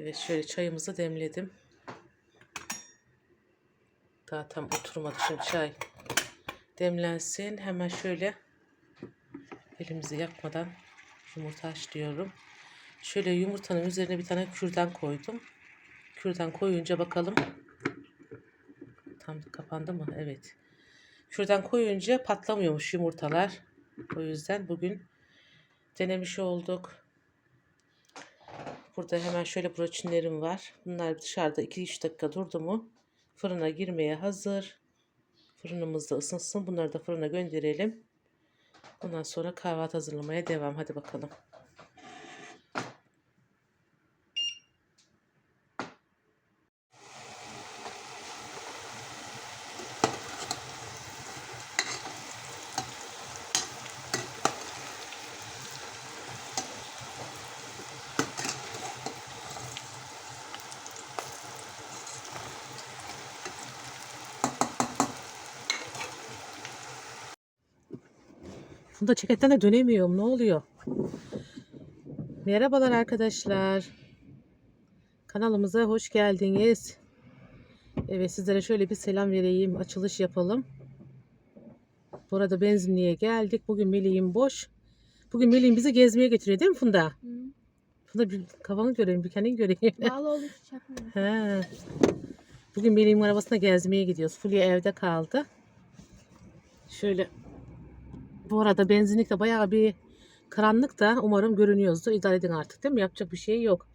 Evet şöyle çayımızı demledim. Daha tam oturmadı şimdi çay. Demlensin. Hemen şöyle elimizi yakmadan yumurta haşlıyorum. Şöyle yumurtanın üzerine bir tane kürdan koydum. Kürdan koyunca bakalım. Tam kapandı mı? Evet. Kürdan koyunca patlamıyormuş yumurtalar. O yüzden bugün denemiş olduk. Burada hemen şöyle broçinlerim var. Bunlar dışarıda 2-3 dakika durdu mu fırına girmeye hazır. Fırınımızda ısınsın. Bunları da fırına gönderelim. Ondan sonra kahvaltı hazırlamaya devam. Hadi bakalım. Funda ceketten de dönemiyorum. Ne oluyor? Merhabalar arkadaşlar. Kanalımıza hoş geldiniz. Evet sizlere şöyle bir selam vereyim. Açılış yapalım. Burada benzinliğe geldik. Bugün Melih'im boş. Bugün Melih'im bizi gezmeye getiriyor değil mi Funda? Hı. Funda bir kafanı göreyim, bir kendini göreyim. Bağlı çakmıyor. He. Bugün Melih'in arabasına gezmeye gidiyoruz. Fulya evde kaldı. Şöyle bu arada benzinlik de bayağı bir karanlık da umarım görünüyoruzdur. İdare edin artık değil mi? Yapacak bir şey yok.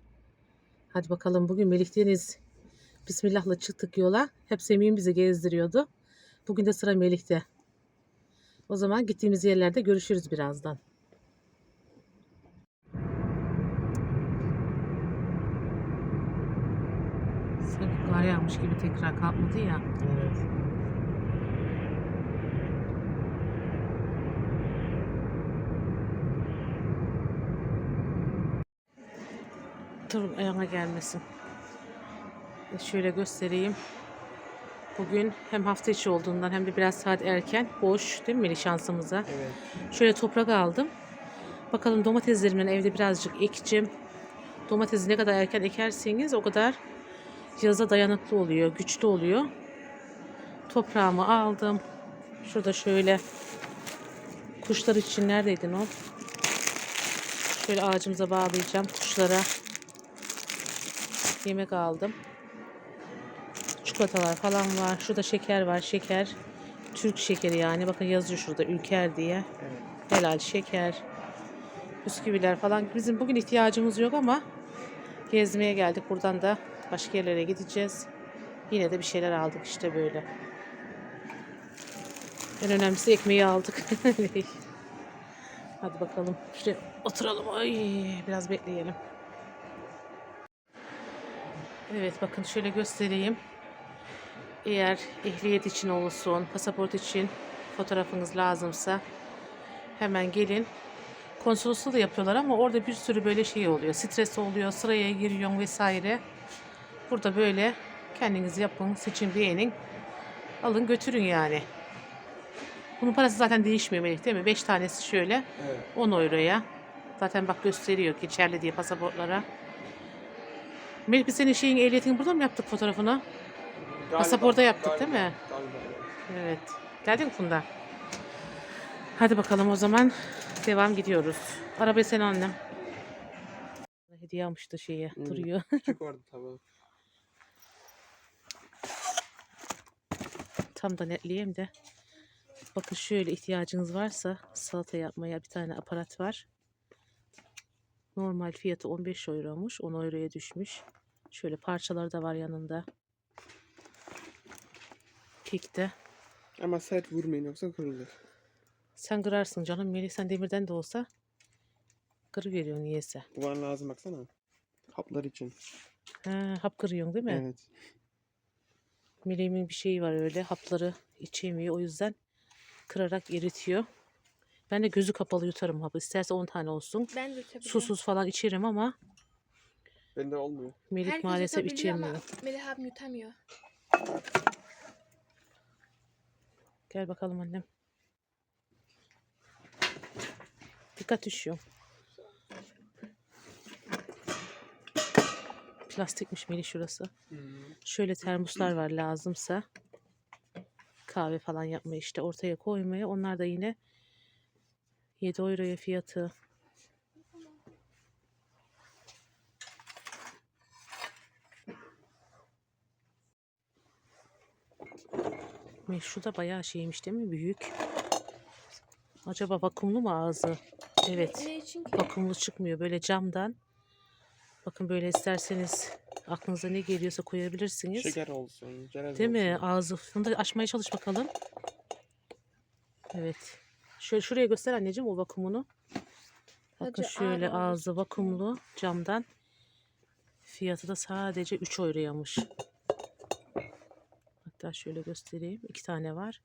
Hadi bakalım bugün Melih Deniz Bismillah'la çıktık yola. Hep Semih'in bizi gezdiriyordu. Bugün de sıra Melih'te. O zaman gittiğimiz yerlerde görüşürüz birazdan. Sanki kar yağmış gibi tekrar kalkmadı ya. Evet. Dur ayağına gelmesin. E, Şöyle göstereyim. Bugün hem hafta içi olduğundan hem de biraz saat erken boş değil mi şansımıza? Evet. Şöyle toprak aldım. Bakalım domateslerimden evde birazcık ekeceğim. Domatesi ne kadar erken ekerseniz o kadar yaza dayanıklı oluyor, güçlü oluyor. Toprağımı aldım. Şurada şöyle kuşlar için neredeydin o? Şöyle ağacımıza bağlayacağım kuşlara. Yemek aldım. Çikolatalar falan var. Şurada şeker var. Şeker. Türk şekeri yani. Bakın yazıyor şurada Ülker diye. Evet. Helal şeker. Bisküviler falan. Bizim bugün ihtiyacımız yok ama gezmeye geldik. Buradan da başka yerlere gideceğiz. Yine de bir şeyler aldık işte böyle. En önemlisi ekmeği aldık. Hadi bakalım. Şuraya oturalım. Ay, biraz bekleyelim. Evet bakın şöyle göstereyim. Eğer ehliyet için olsun, pasaport için fotoğrafınız lazımsa hemen gelin. Konsolosluğu da yapıyorlar ama orada bir sürü böyle şey oluyor. Stres oluyor, sıraya giriyorsun vesaire. Burada böyle kendiniz yapın, seçin, beğenin. Alın götürün yani. Bunun parası zaten değişmiyor Melih değil mi? 5 tanesi şöyle Evet. 10 euroya. Zaten bak gösteriyor geçerli diye pasaportlara. Melih biz senin şeyin ehliyetini burada mı yaptık fotoğrafını? Pasaporta yaptık değil mi? Galiba. Evet. Geldin mi Funda? Hadi bakalım o zaman devam gidiyoruz. Arabayı sen annem. Hediye almıştı şeye Hmm. duruyor. Küçük vardı tabii. Tam da netleyeyim de. Bakın şöyle ihtiyacınız varsa salata yapmaya bir tane aparat var. Normal fiyatı 15 euromuş. 10 euroya düşmüş. Şöyle parçaları da var yanında. Kekte. Ama sert vurmayın yoksa kırılır. Sen kırarsın canım. Melih sen demirden de olsa kırıveriyor niyeyse. Bu bana lazım baksana. Haplar için. Ha, hap kırıyorsun değil mi? Evet. Melih'imin bir şeyi var öyle. Hapları içemiyor. O yüzden kırarak eritiyor. Ben de gözü kapalı yutarım hapı. İsterse 10 tane olsun. Ben de yutabiliyorum. Susuz falan içerim ama Bende olmuyor. Melih Herkes maalesef yutabiliyor içemiyor. ama Melih abim yutamıyor. Gel bakalım annem. Dikkat düşüyor. Plastikmiş Melih şurası. Şöyle termoslar var lazımsa. Kahve falan yapmaya işte ortaya koymaya. Onlar da yine 7 euroya fiyatı. Meşru da bayağı şeymiş değil mi? Büyük. Acaba vakumlu mu ağzı? Evet. Vakumlu çıkmıyor. Böyle camdan. Bakın böyle isterseniz aklınıza ne geliyorsa koyabilirsiniz. Şeker olsun. Değil mi? olsun. Ağzı. Bunu da açmaya çalış bakalım. Evet. Şöyle şuraya göster anneciğim o vakumunu. Bakın Sadece şöyle ağzı vakumlu camdan. Fiyatı da sadece 3 euroymuş. Hatta şöyle göstereyim. İki tane var.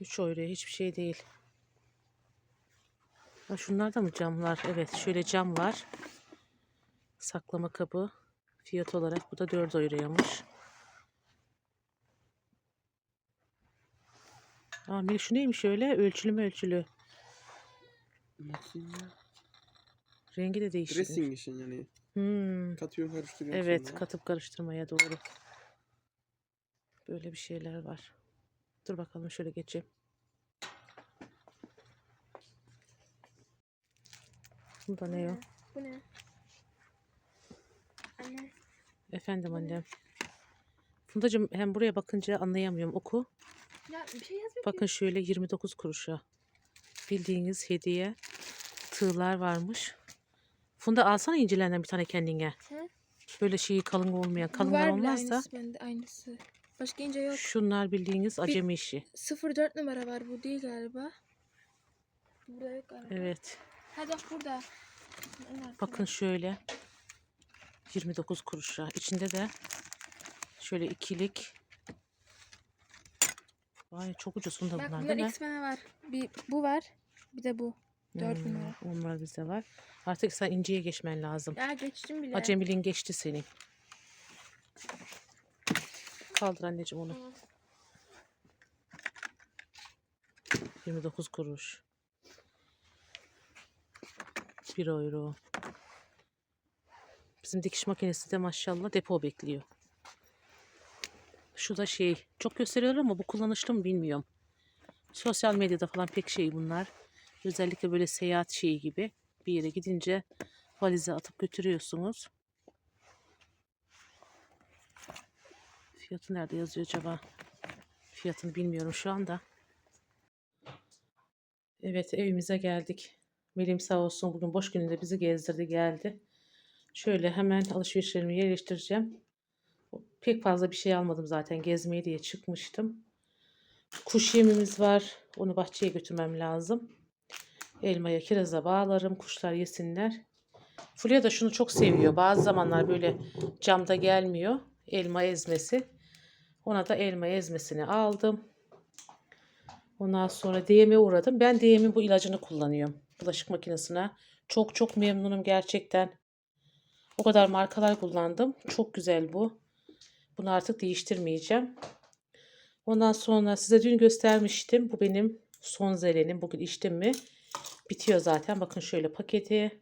3 euroya hiçbir şey değil. Ha, şunlar da mı camlar? Evet şöyle cam var. Saklama kabı. Fiyat olarak bu da 4 euroymuş. Aa, Melih, şu neymiş öyle? Ölçülü mü ölçülü? Bakayım ya. Rengi de değişik. Dressing için yani. Hmm. Katıyorsun karıştırıyorsun. Evet, sonra. katıp karıştırmaya doğru. Böyle bir şeyler var. Dur bakalım şöyle geçeyim. Bu da ne o? Bu ne? Anne. Efendim annem. Fundacığım hem buraya bakınca anlayamıyorum oku. Ya bir şey yazmıyor Bakın şöyle 29 kuruşa. Bildiğiniz hediye tığlar varmış. Funda alsana incilenden bir tane kendine. He? Böyle şeyi kalın olmayan, kalınlar var bile olmazsa aynısı bende aynısı. Başka ince yok. şunlar bildiğiniz acemi işi. 04 numara var bu değil galiba. Burada yok galiba. Evet. Ha bak burada. En arkada. Bakın şöyle 29 kuruşa. İçinde de şöyle ikilik. Vay çok ucuz bunda Bak bunlar bunlar değil mi? X-Men'e var. Bir bu var. Bir de bu. dört Hmm, numara. Onlar bizde var. Artık sen inceye geçmen lazım. Ya geçtim bile. Acemiliğin geçti senin. Kaldır anneciğim onu. Hı. 29 kuruş. 1 euro. Bizim dikiş makinesi de maşallah depo bekliyor. Şu da şey çok gösteriyorlar ama bu kullanışlı mı bilmiyorum. Sosyal medyada falan pek şey bunlar. Özellikle böyle seyahat şeyi gibi bir yere gidince valize atıp götürüyorsunuz. Fiyatı nerede yazıyor acaba? Fiyatını bilmiyorum şu anda. Evet evimize geldik. Melim sağ olsun bugün boş gününde bizi gezdirdi geldi. Şöyle hemen alışverişlerimi yerleştireceğim. Pek fazla bir şey almadım zaten gezmeye diye çıkmıştım. Kuş yemimiz var. Onu bahçeye götürmem lazım. Elmaya kiraza bağlarım. Kuşlar yesinler. Fulya da şunu çok seviyor. Bazı zamanlar böyle camda gelmiyor. Elma ezmesi. Ona da elma ezmesini aldım. Ondan sonra DM'e uğradım. Ben DM'in bu ilacını kullanıyorum. Bulaşık makinesine. Çok çok memnunum gerçekten. O kadar markalar kullandım. Çok güzel bu. Bunu artık değiştirmeyeceğim. Ondan sonra size dün göstermiştim. Bu benim son zelenim. Bugün içtim mi? Bitiyor zaten. Bakın şöyle paketi.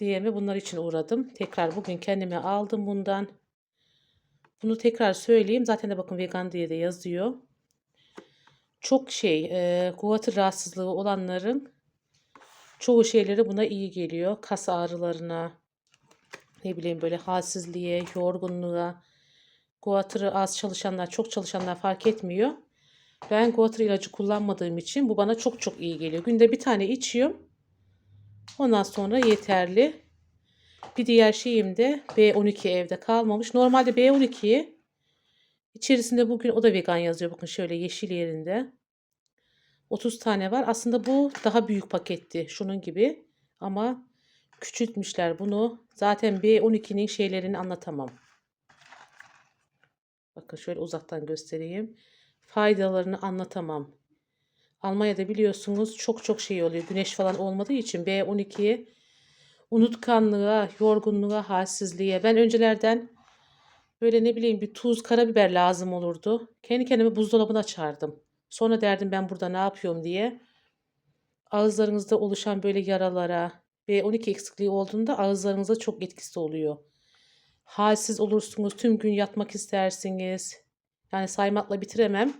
DM'e bunlar için uğradım. Tekrar bugün kendime aldım bundan. Bunu tekrar söyleyeyim. Zaten de bakın vegan diye de yazıyor çok şey e, kuvatı rahatsızlığı olanların çoğu şeyleri buna iyi geliyor. Kas ağrılarına ne bileyim böyle halsizliğe, yorgunluğa, kuvatırı az çalışanlar, çok çalışanlar fark etmiyor. Ben kuvatır ilacı kullanmadığım için bu bana çok çok iyi geliyor. Günde bir tane içiyorum. Ondan sonra yeterli. Bir diğer şeyim de B12 evde kalmamış. Normalde B12'yi İçerisinde bugün o da vegan yazıyor. Bakın şöyle yeşil yerinde. 30 tane var. Aslında bu daha büyük paketti. Şunun gibi. Ama küçültmüşler bunu. Zaten B12'nin şeylerini anlatamam. Bakın şöyle uzaktan göstereyim. Faydalarını anlatamam. Almanya'da biliyorsunuz çok çok şey oluyor. Güneş falan olmadığı için B12'ye unutkanlığa, yorgunluğa, halsizliğe. Ben öncelerden Böyle ne bileyim bir tuz, karabiber lazım olurdu. Kendi kendime buzdolabını açardım. Sonra derdim ben burada ne yapıyorum diye. Ağızlarınızda oluşan böyle yaralara, B12 eksikliği olduğunda ağızlarınıza çok etkisi oluyor. Halsiz olursunuz, tüm gün yatmak istersiniz. Yani saymakla bitiremem.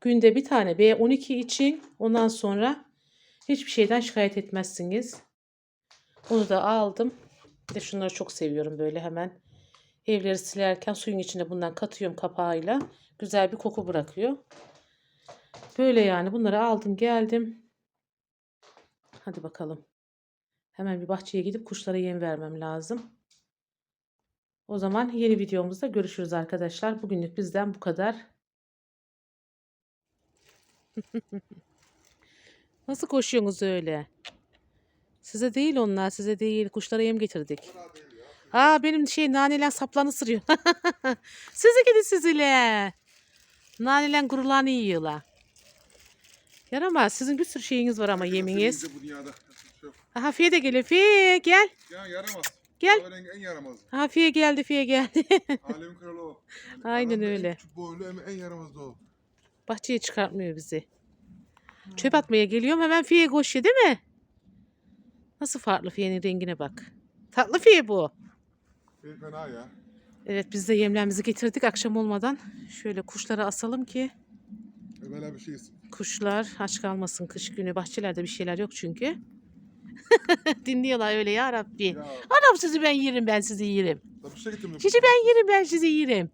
Günde bir tane B12 için ondan sonra hiçbir şeyden şikayet etmezsiniz. Onu da aldım. Bir de şunları çok seviyorum böyle hemen. Evleri silerken suyun içine bundan katıyorum kapağıyla. Güzel bir koku bırakıyor. Böyle yani bunları aldım geldim. Hadi bakalım. Hemen bir bahçeye gidip kuşlara yem vermem lazım. O zaman yeni videomuzda görüşürüz arkadaşlar. Bugünlük bizden bu kadar. Nasıl koşuyorsunuz öyle? Size değil onlar, size değil. Kuşlara yem getirdik. Aa benim şey naneler saplanı sırıyor. Sizi gidi sizinle. Naneler gurularını yiyorlar. Yaramaz. Sizin bir sürü şeyiniz var ama yeminiz. Bu dünyada çok. Aha Fiye de geliyor. Fiye gel. Ya yaramaz. Gel. Kahverengi en yaramazı. Aha Fiye geldi. Fiye geldi. Alemin kralı o. Yani Aynen öyle. En küçük boylu en, en yaramaz da o. Bahçeye çıkartmıyor bizi. Çöp atmaya geliyorum. Hemen Fiye koşuyor değil mi? Nasıl farklı Fiye'nin rengine bak. Tatlı Fiye bu. Bir fena ya. Evet biz de yemlerimizi getirdik akşam olmadan. Şöyle kuşlara asalım ki E böyle bir şeyiz. kuşlar aç kalmasın kış günü. Bahçelerde bir şeyler yok çünkü. Dinliyorlar öyle ya Rabbi. Ya Anam sizi ben yerim ben sizi yerim. getirdim. Sizi ben yerim ben sizi yerim.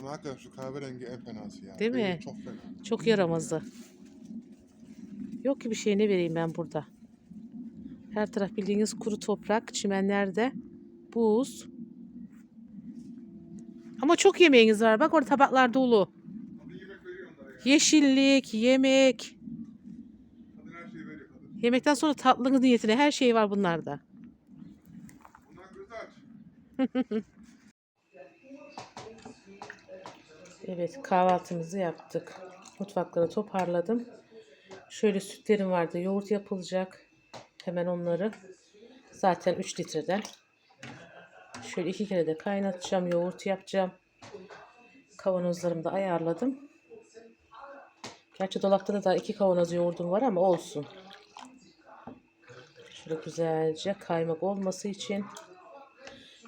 Ama hakikaten şu kahverengi en fenası ya. Değil mi? Çok fena. Çok yaramazdı. Yok ki bir şey ne vereyim ben burada. Her taraf bildiğiniz kuru toprak, çimenlerde buz. Ama çok yemeğiniz var. Bak orada tabaklar dolu. Yeşillik, yemek. Kadın her şeyi veriyor kadın. Yemekten sonra tatlınız niyetine her şey var bunlarda. Evet kahvaltımızı yaptık. Mutfakları toparladım. Şöyle sütlerim vardı. Yoğurt yapılacak. Hemen onları. Zaten 3 litreden. Şöyle iki kere de kaynatacağım. Yoğurt yapacağım. Kavanozlarımı da ayarladım. Gerçi dolapta da daha iki kavanoz yoğurdum var ama olsun. Şöyle güzelce kaymak olması için.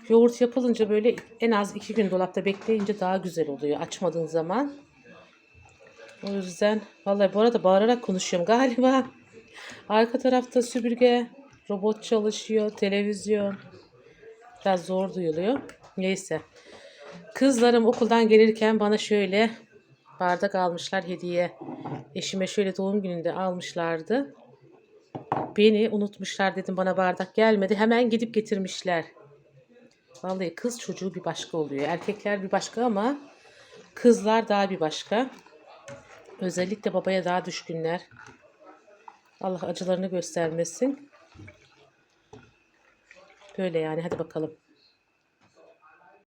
Yoğurt yapılınca böyle en az iki gün dolapta bekleyince daha güzel oluyor açmadığın zaman. O yüzden vallahi bu arada bağırarak konuşuyorum galiba. Arka tarafta süpürge, robot çalışıyor, televizyon. Biraz zor duyuluyor. Neyse. Kızlarım okuldan gelirken bana şöyle bardak almışlar hediye. Eşime şöyle doğum gününde almışlardı. Beni unutmuşlar dedim bana bardak gelmedi. Hemen gidip getirmişler. Vallahi kız çocuğu bir başka oluyor. Erkekler bir başka ama kızlar daha bir başka. Özellikle babaya daha düşkünler. Allah acılarını göstermesin. Böyle yani hadi bakalım.